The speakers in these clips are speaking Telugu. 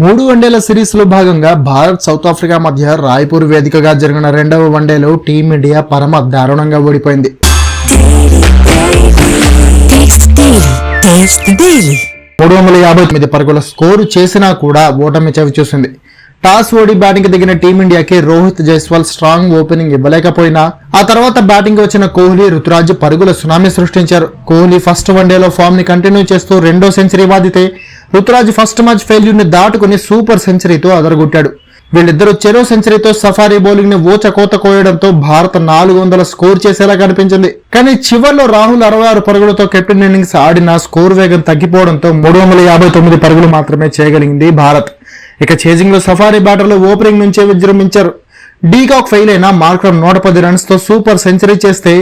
మూడు వన్డేల సిరీస్లో భాగంగా భారత్ సౌత్ ఆఫ్రికా మధ్య రాయ్పూర్ వేదికగా జరిగిన రెండవ వన్డేలో టీమిండియా పరమ దారుణంగా ఓడిపోయింది. మూడు వందల యాభై తొమ్మిది పరుగుల స్కోరు చేసినా కూడా ఓటమి చవి చూసింది టాస్ ఓడి బ్యాటింగ్ దిగిన టీమిండియాకి రోహిత్ జైస్వాల్ స్ట్రాంగ్ ఓపెనింగ్ ఇవ్వలేకపోయినా ఆ తర్వాత బ్యాటింగ్ వచ్చిన కోహ్లీ రుతురాజ్ పరుగుల సునామీ సృష్టించారు. కోహ్లీ ఫస్ట్ వన్డేలో ఫామ్ని కంటిన్యూ చేస్తూ రెండో సెంచరీ బాధితే రుతురాజ్ ఫస్ట్ మ్యాచ్ ఫెయిల్యూర్ని దాటుకుని సూపర్ సెంచరీతో అదరగొట్టాడు. వీళ్ళిద్దరూ చెరో సెంచరీతో సఫారీ బౌలింగ్ని ఓచ కోత కోయడంతో భారత్ నాలుగు వందల స్కోర్ చేసేలా కనిపించింది. కానీ చివర్లో రాహుల్ అరవై ఆరు పరుగులతో కెప్టెన్ ఇన్నింగ్స్ ఆడిన స్కోర్ వేగం తగ్గిపోవడంతో మూడు వందల యాభై తొమ్మిది పరుగులు మాత్రమే చేయగలిగింది భారత్. ఇక చేజింగ్లో సఫారీ బ్యాటర్లు ఓపెనింగ్ నుంచే విజృంభించారు. డీకాక్ ఫెయిల్ అయిన మార్క్రమ్ నూట పది రన్స్తో సూపర్ సెంచరీ చేస్తే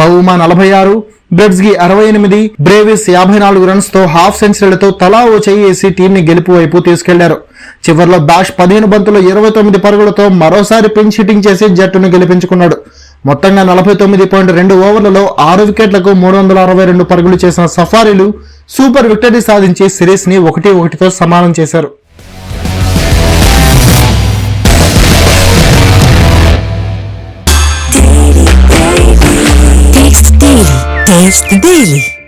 బహుమా నలభై ఆరు బ్రెడ్స్గి అరవై ఎనిమిది బ్రేవిస్ యాభై నాలుగు రన్స్తో హాఫ్ సెంచరీలతో తలా ఓ చేయి వేసి టీంని గెలుపు వైపు తీసుకెళ్ళారు. చివర్లో బ్యాష్ పదిహేను బంతులు ఇరవై తొమ్మిది పరుగులతో మరోసారి పిన్ షీటింగ్ చేసి జట్టును గెలిపించుకున్నాడు. మొత్తంగా నలభై తొమ్మిది పాయింట్ రెండు ఓవర్లలో ఆరు వికెట్లకు మూడు వందల అరవై రెండు పరుగులు చేసిన సఫారీలు సూపర్ విక్టరీ సాధించి సిరీస్ని ఒకటి ఒకటితో సమానం చేశారు. Biased Daily.